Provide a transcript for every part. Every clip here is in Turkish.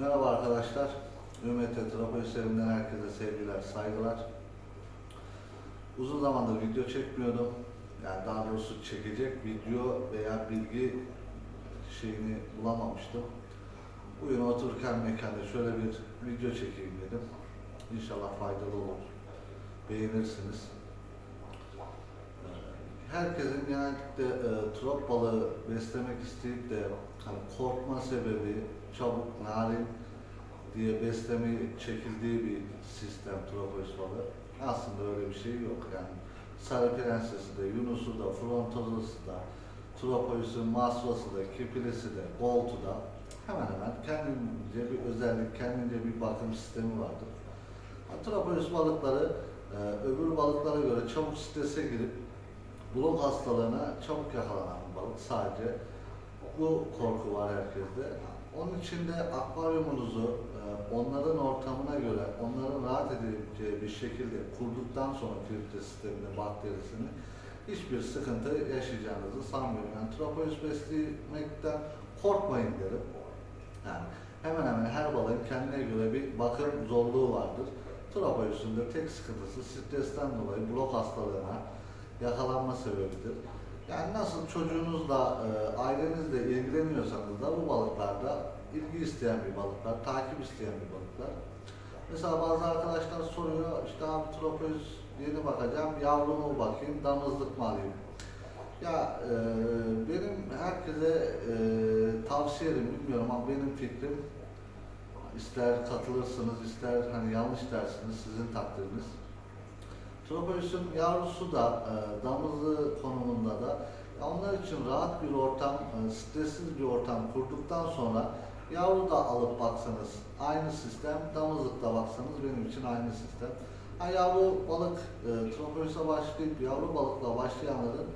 Merhaba arkadaşlar. Trafoyu Sevim'den herkese sevgiler, saygılar. Uzun zamandır video çekmiyordum. Yani daha doğrusu çekecek video veya bilgi şeyini bulamamıştım. Bugün otururken mekanda şöyle bir video çekeyim dedim. İnşallah faydalı olur. Beğenirsiniz. Herkesin genellikle e, trop balığı beslemek isteyip de hani korkma sebebi çabuk, narin diye beslemeyi çekildiği bir sistem tropolis balığı. Aslında öyle bir şey yok yani. Sarı Prensesi de, Yunus'u da, Frontozosu da, Tropolis'in Masvası da, Kipilisi de, Bolt'u da hemen hemen kendince bir özellik, kendince bir bakım sistemi vardır. Tropolis balıkları e, öbür balıklara göre çabuk strese girip blok hastalığına çabuk yakalanan balık sadece. Bu korku var herkeste. Onun için de akvaryumunuzu e, onların ortamına göre, onların rahat edebileceği bir şekilde kurduktan sonra filtre sistemini, bakterisini hiçbir sıkıntı yaşayacağınızı sanmıyorum. Yani tropolis beslemekten korkmayın derim. Yani hemen hemen her balığın kendine göre bir bakım zorluğu vardır. Tropolis'in de tek sıkıntısı stresten dolayı blok hastalığına yakalanma sebebidir. Yani nasıl çocuğunuzla, e, ailenizle ilgileniyorsanız da bu balıklarda ilgi isteyen bir balıklar, takip isteyen bir balıklar. Mesela bazı arkadaşlar soruyor, işte abi tropolis yeni bakacağım, yavru mu bakayım, damızlık mı alayım? Ya e, benim herkese e, tavsiyem, bilmiyorum ama benim fikrim, ister katılırsınız, ister hani yanlış dersiniz, sizin takdiriniz. Tropolis'in yavrusu da e, damızlığı konumunda da onlar için rahat bir ortam, e, stressiz bir ortam kurduktan sonra yavru da alıp baksanız aynı sistem, damızlıkta baksanız benim için aynı sistem. Ha, yavru balık, e, Tropolis'e başlayıp yavru balıkla başlayanların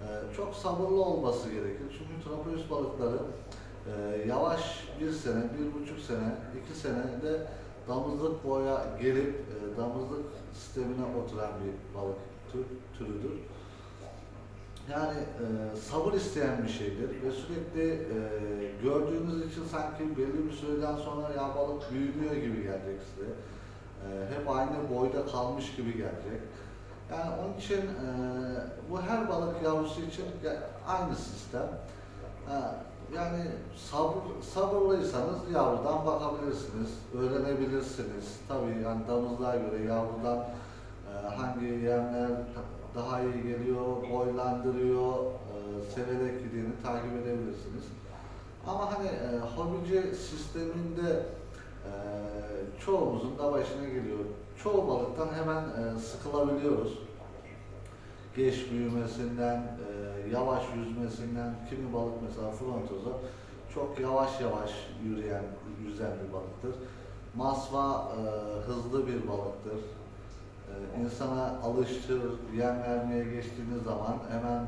e, çok sabırlı olması gerekir. Çünkü Tropolis balıkları e, yavaş bir sene, bir buçuk sene, iki senede damızlık boya gelip e, damızlık sistemine oturan bir balık tür, türüdür. Yani e, sabır isteyen bir şeydir ve sürekli e, gördüğünüz için sanki belli bir süreden sonra ya balık büyümüyor gibi gelecek size. E, hep aynı boyda kalmış gibi gelecek. Yani onun için e, bu her balık yavrusu için aynı sistem. Ha, yani sabır, sabırlıysanız yavrudan bakabilirsiniz, öğrenebilirsiniz. Tabii yani damızlığa göre yavrudan e, hangi yemler daha iyi geliyor, boylandırıyor, e, severek yediğini takip edebilirsiniz. Ama hani e, hobici sisteminde e, çoğumuzun da başına geliyor. Çoğu balıktan hemen e, sıkılabiliyoruz. Geç büyümesinden, e, yavaş yüzmesinden, kimi balık mesela frontoza çok yavaş yavaş yürüyen, yüzen bir balıktır. Masva e, hızlı bir balıktır. E, insana alıştır, yem vermeye geçtiğiniz zaman hemen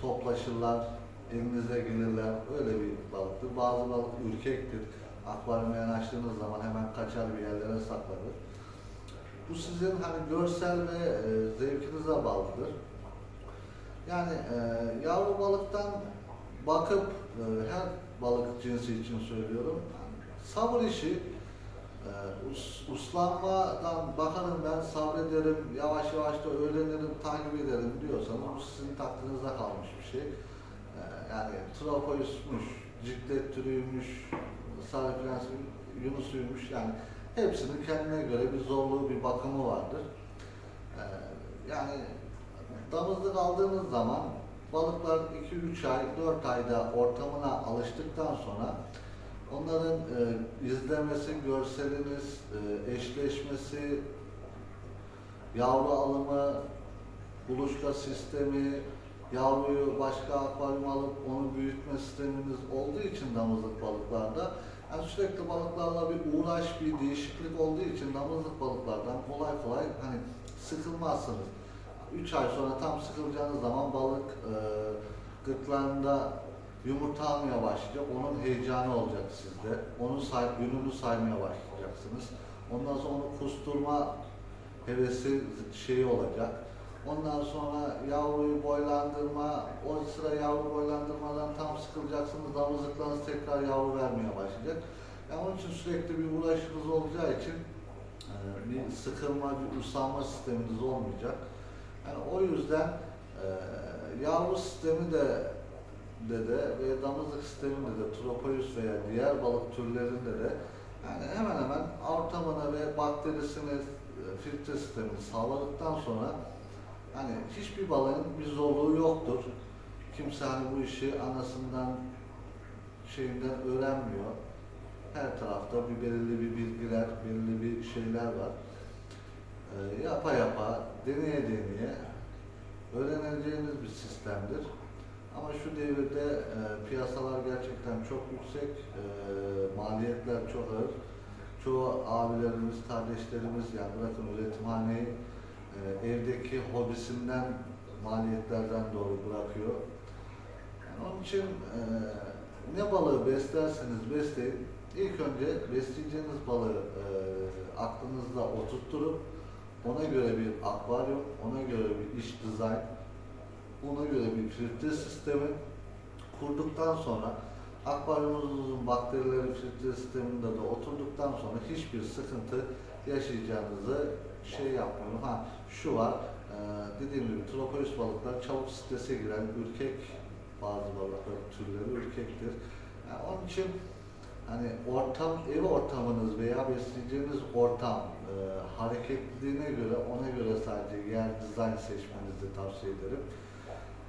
toplaşırlar, elinize gelirler. Öyle bir balıktır. Bazı balık ürkektir. Akvaryuma yanaştığınız zaman hemen kaçar bir yerlere saklanır. Bu sizin hani görsel ve e, zevkinize bağlıdır. Yani e, yavru balıktan bakıp e, her balık cinsi için söylüyorum. Sabır işi e, us, uslanmadan bakarım ben sabrederim, yavaş yavaş da öğrenirim, takip ederim diyorsanız bu sizin takdirinize kalmış bir şey. E, yani tropoismuş, ciklet türüymüş, sarı prens yunusuymuş yani hepsinin kendine göre bir zorluğu, bir bakımı vardır. E, yani damızlık aldığınız zaman balıklar 2-3 ay, 4 ayda ortamına alıştıktan sonra onların e, izlemesi, görseliniz, e, eşleşmesi, yavru alımı, buluşka sistemi, yavruyu başka akvaryuma alıp onu büyütme sisteminiz olduğu için damızlık balıklarda yani sürekli balıklarla bir uğraş, bir değişiklik olduğu için damızlık balıklardan kolay kolay hani sıkılmazsınız. 3 ay sonra tam sıkılacağınız zaman balık e, gırtlağında yumurta almaya başlayacak. Onun heyecanı olacak sizde. Onun say, gününü saymaya başlayacaksınız. Ondan sonra onu kusturma hevesi şeyi olacak. Ondan sonra yavruyu boylandırma, o sıra yavru boylandırmadan tam sıkılacaksınız, damızlıklarınız tekrar yavru vermeye başlayacak. Yani onun için sürekli bir uğraşınız olacağı için e, bir sıkılma, bir usanma sisteminiz olmayacak. Yani o yüzden e, yavru sistemi de de de ve damızlık sisteminde de tropoyus veya diğer balık türlerinde de yani hemen hemen ortamına ve bakterisini, e, filtre sistemini sağladıktan sonra hani hiçbir balığın bir zorluğu yoktur. Kimse hani bu işi anasından şeyinden öğrenmiyor. Her tarafta bir belirli bir bilgiler, belirli bir şeyler var. Ee, yapa yapa, deneye deneye öğreneceğiniz bir sistemdir. Ama şu devirde e, piyasalar gerçekten çok yüksek, e, maliyetler çok ağır. Çoğu abilerimiz, kardeşlerimiz yani bırakın üretimhaneyi e, evdeki hobisinden maliyetlerden dolayı bırakıyor. Yani onun için e, ne balığı beslerseniz besleyin, ilk önce besleyeceğiniz balığı e, aklınızda oturtturup ona göre bir akvaryum, ona göre bir iş dizayn, ona göre bir filtre sistemi kurduktan sonra akvaryumunuzun bakterileri filtre sisteminde de oturduktan sonra hiçbir sıkıntı yaşayacağınızı şey yapmıyorum. Ha şu var, e, dediğim gibi tropolis balıklar çabuk strese giren ürkek bazı balıklar türleri ürkektir. Yani onun için hani ortam, ev ortamınız veya besleyeceğiniz ortam e, hareketliliğine göre ona göre sadece yer dizayn seçmenizi tavsiye ederim.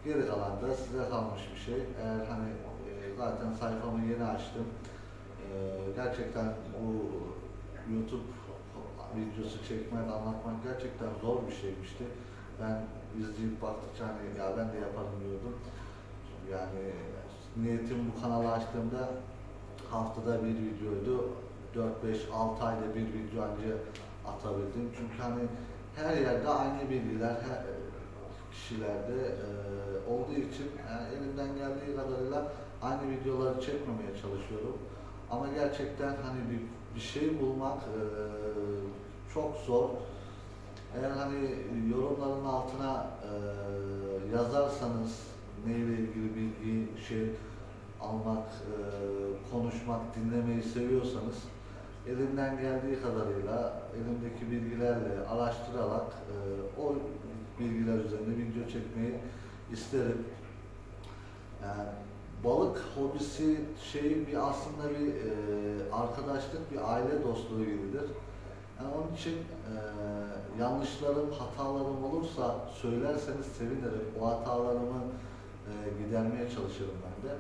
Geri kalan da size kalmış bir şey. Eğer hani e, zaten sayfamı yeni açtım. E, gerçekten bu YouTube videosu çekmek, anlatmak gerçekten zor bir şeymişti. Ben izleyip baktıkça hani ya ben de yaparım diyordum. Yani niyetim bu kanalı açtığımda haftada bir videoydu. 4-5-6 ayda bir video anca atabildim. Çünkü hani her yerde aynı bilgiler her kişilerde e, olduğu için yani elimden geldiği kadarıyla aynı videoları çekmemeye çalışıyorum. Ama gerçekten hani bir, bir şey bulmak e, çok zor. Eğer hani yorumların altına e, yazarsanız neyle ilgili bilgi şey almak, e, konuşmak, dinlemeyi seviyorsanız elimden geldiği kadarıyla elimdeki bilgilerle araştırarak e, o bilgiler üzerine video çekmeyi isterim. Yani balık hobisi şeyi bir aslında bir e, arkadaşlık, bir aile dostluğu gibidir. Yani onun için e, yanlışlarım, hatalarım olursa söylerseniz sevinirim. O hatalarımı e, gidermeye çalışırım ben de.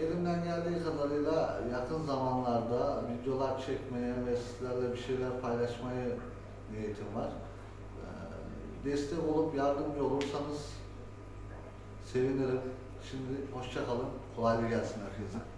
Elimden geldiği kadarıyla yakın zamanlarda videolar çekmeye ve sizlerle bir şeyler paylaşmayı niyetim var. E, Destek olup yardımcı olursanız sevinirim. Şimdi hoşça kalın. Gelsin herkese.